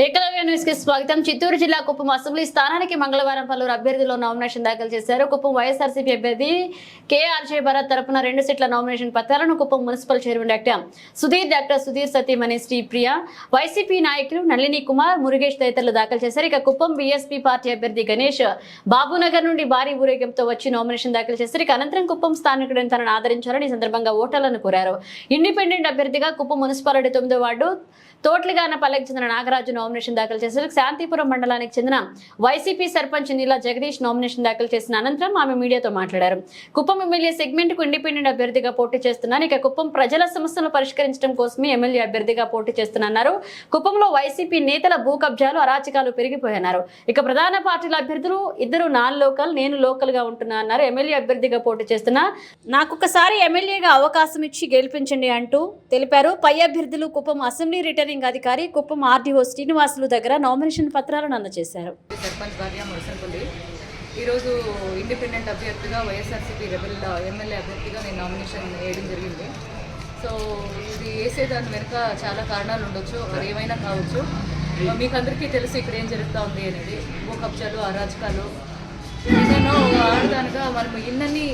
ఏకలవ్య న్యూస్కి స్వాగతం. చిత్తూరు జిల్లా కుప్పం అసెంబ్లీ స్థానానికి మంగళవారం పలువురు అభ్యర్థులు నామినేషన్ దాఖలు చేశారు. కుప్పం వైఎస్ఆర్సీపీ అభ్యర్థి కేఆర్జే భరత్ తరపున రెండు సీట్ల నామినేషన్ పత్రాలను Kuppam municipal chairman doctor Sudhir doctor Sudhir సతీమణి శ్రీప్రియ వైసీపీ నాయకులు నళిని కుమార్ మురుగేష్ తదితరులు దాఖలు చేశారు. ఇక కుప్పం బీఎస్పీ పార్టీ అభ్యర్థి గణేష్ బాబునగర్ నుండి భారీ ఊరేగింపుతో వచ్చి నామినేషన్ దాఖలు చేశారు. ఇక అనంతరం కుప్పం స్థానికుడిని తనను ఆదరించారని ఈ సందర్భంగా ఓటర్లను కోరారు. ఇండిపెండెంట్ అభ్యర్థిగా కుప్పం మున్సిపాలిటీ తొమ్మిదో వార్డు తోట్లిగాన పల్లెకి చెందిన నాగరాజు నామినేషన్ దాఖలు చేశారు. శాంతిపురం మండలానికి చెందిన వైసీపీ సర్పంచ్ నీలా జగదీష్ నామినేషన్ దాఖలు చేసిన అనంతరం ఆమె మీడియాతో మాట్లాడారు. కుప్పం ఎమ్మెల్యే సెగ్మెంట్కు ఇండిపెండెంట్ అభ్యర్థిగా పోటీ చేస్తున్నాను. ఇక కుప్పం ప్రజల సమస్యలను పరిష్కరించడం కోసమే ఎమ్మెల్యే అభ్యర్థిగా పోటీ చేస్తున్నారు కుప్పంలో వైసీపీ నేతల భూ కబ్జాలు అరాచకాలు పెరిగిపోయన్నారు ఇక ప్రధాన పార్టీల అభ్యర్థులు ఇద్దరు నాన్ లోకల్ నేను లోకల్గా ఉంటున్నా అన్నారు. ఎమ్మెల్యే అభ్యర్థిగా పోటీ చేస్తున్నా నాకొకసారి ఎమ్మెల్యేగా అవకాశం ఇచ్చి గెలిపించండి అంటూ తెలిపారు. పై అభ్యర్థులు కుప్పం అసెంబ్లీ రిటర్నింగ్ అధికారి కుప్పం ఆర్డీఓ శ్రీనివాసులు దగ్గర నామినేషన్ పత్రాలను అందజేశారు సర్పంచ్ భార్య మురసంపల్లి ఈరోజు ఇండిపెండెంట్ అభ్యర్థిగా వైఎస్ఆర్సీపీ రెబల్ ఎమ్మెల్యే అభ్యర్థిగా నేను నామినేషన్ వేయడం జరిగింది. సో ఇది వేసేదాని వెనుక చాలా కారణాలు ఉండొచ్చు మరి ఏమైనా కావచ్చు. మీకు అందరికీ తెలుసు ఇక్కడ ఏం జరుగుతూ ఉంది అనేది. భూ కబ్జాలు అరాజకాలు ఏదైనా మనము మనం ఇన్నన్ని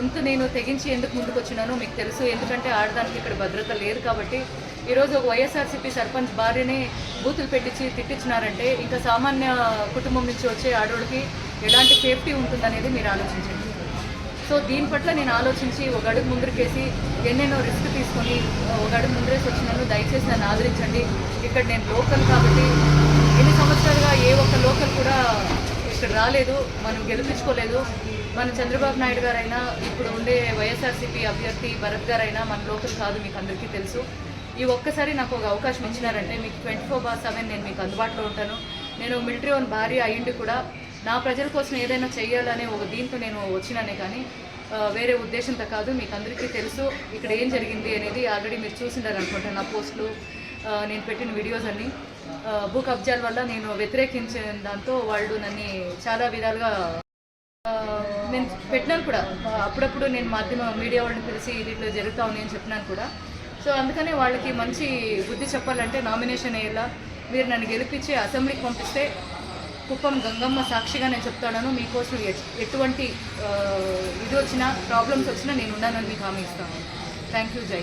ఇంత నేను తెగించి ఎందుకు ముందుకు వచ్చినానో మీకు తెలుసు. ఎందుకంటే ఆడదానికి ఇక్కడ భద్రత లేదు కాబట్టి ఈరోజు ఒక వైఎస్ఆర్సీపీ సర్పంచ్ భార్యని బూతులు పెట్టించి తిట్టించినారంటే ఇంకా సామాన్య కుటుంబం నుంచి వచ్చే ఆడోడికి ఎలాంటి సేఫ్టీ ఉంటుందనేది మీరు ఆలోచించండి. సో దీని పట్ల నేను ఆలోచించి ఒక అడుగు ముందరికేసి ఎన్నెన్నో రిస్క్ తీసుకొని ఒక అడుగు ముందరేసి వచ్చినాను దయచేసి నన్ను ఆదరించండి. ఇక్కడ నేను లోకల్ కాబట్టి ఎన్ని సంవత్సరాలుగా ఏ ఒక్క లోకల్ కూడా ఇక్కడ రాలేదు మనం గెలిపించుకోలేదు. మన చంద్రబాబు నాయుడు గారైనా ఇప్పుడు ఉండే వైఎస్ఆర్సీపీ అభ్యర్థి భరత్ గారైనా మన లోకల్ కాదు మీకు అందరికీ తెలుసు. ఈ ఒక్కసారి నాకు ఒక అవకాశం ఇచ్చినారంటే మీకు ట్వంటీ ఫోర్ బార్ సెవెన్ నేను మీకు అందుబాటులో ఉంటాను. నేను మిలిటరీ ఓన్ భార్య అయ్యిండి కూడా. నా ప్రజల కోసం ఏదైనా చేయాలనే ఒక దీంతో నేను వచ్చినానే కానీ వేరే ఉద్దేశంతో కాదు మీకు అందరికీ తెలుసు. ఇక్కడ ఏం జరిగింది అనేది ఆల్రెడీ మీరు చూసిండారు అనుకుంటాను నా పోస్టులు. నేను పెట్టిన వీడియోస్ అన్నీ. భూ కబ్జాల వల్ల నేను వ్యతిరేకించిన దాంతో వాళ్ళు నన్ను చాలా విధాలుగా నేను పెట్టినాను కూడా. అప్పుడప్పుడు నేను మాధ్యమ మీడియా వాళ్ళని పిలిచి దీంట్లో జరుగుతా ఉంది అని చెప్పినాను కూడా. సో అందుకనే వాళ్ళకి మంచి బుద్ధి చెప్పాలంటే నామినేషన్ అయ్యేలా మీరు నన్ను గెలిపించి అసెంబ్లీకి పంపిస్తే కుప్పం గంగమ్మ సాక్షిగా నేను చెప్తాను మీకోసం ఎటువంటి ఇది వచ్చినా ప్రాబ్లమ్స్ వచ్చినా నేను ఉన్నానని మీకు హామీ ఇస్తాను. Thank you. జై